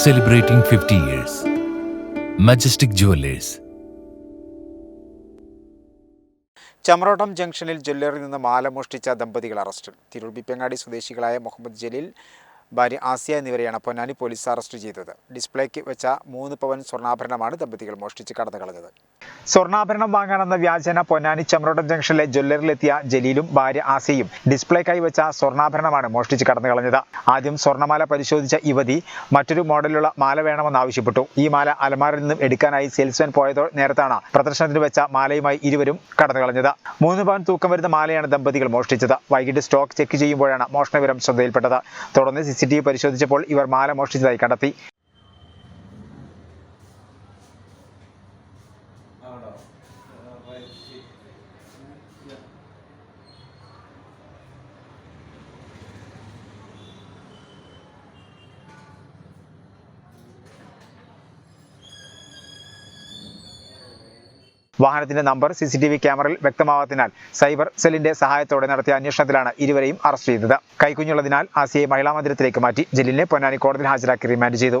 celebrating 50 years. Majestic Jewelers. Chamrottam ജംഗ്ഷനിൽ ജ്വല്ലറിൽ നിന്ന് മാല മോഷ്ടിച്ച ദമ്പതികൾ അറസ്റ്റിൽ തിരൂർ ബിപ്പങ്ങാടി സ്വദേശികളായ മുഹമ്മദ് ജലീൽ ഭാര്യ ആസിയ എന്നിവരെയാണ് പൊന്നാനി പോലീസ് അറസ്റ്റ് ചെയ്തത്. ഡിസ്പ്ലേക്ക് വെച്ച മൂന്ന് പവൻ സ്വർണാഭരണമാണ് ദമ്പതികൾ മോഷ്ടിച്ച് കടന്നു കളഞ്ഞത് സ്വർണാഭരണം വാങ്ങാനെന്ന വ്യാജന പൊന്നാനി ചമ്രോട്ടം ജംഗ്ഷനിലെ ജ്വല്ലറിലെത്തിയ ജലീലും ഭാര്യ ആസിയയും ഡിസ്പ്ലേക്കായി വെച്ച സ്വർണാഭരണമാണ് മോഷ്ടിച്ച് കടന്നു കളഞ്ഞത് ആദ്യം സ്വർണമാല പരിശോധിച്ച യുവതി മറ്റൊരു മോഡലുള്ള മാല വേണമെന്ന് ആവശ്യപ്പെട്ടു ഈ മാല അലമാരിൽ നിന്നും എടുക്കാനായി സെയിൽസ്മാൻ പോയതോ നേരത്താണ് പ്രദർശനത്തിന് വെച്ച മാലയുമായി ഇരുവരും കടന്നു കളഞ്ഞത് മൂന്ന് പവൻ തൂക്കം വരുന്ന മാലയാണ് ദമ്പതികൾ മോഷ്ടിച്ചത്. വൈകിട്ട് സ്റ്റോക്ക് ചെക്ക് ചെയ്യുമ്പോഴാണ് മോഷണവിവരം ശ്രദ്ധയിൽപ്പെട്ടത്. തുടർന്ന് സി പരിശോധിച്ചപ്പോൾ ഇവർ മാല മോഷ്ടിച്ചതായി കണ്ടെത്തി. വാഹനത്തിന്റെ number C C T V ക്യാമറയിൽ വ്യക്തമാവാത്തതിനാൽ സൈബർ സെല്ലിന്റെ സഹായത്തോടെ നടത്തിയ അന്വേഷണത്തിലാണ് ഇരുവരെയും അറസ്റ്റ് ചെയ്തത്. കൈക്കുഞ്ഞുള്ളതിനാൽ ആസിയെ മഹിളാ മന്ദിരത്തിലേക്ക് മാറ്റി. ജലീലിനെ പൊന്നാനി കോടതിയിൽ ഹാജരാക്കി റിമാൻഡ് ചെയ്തു.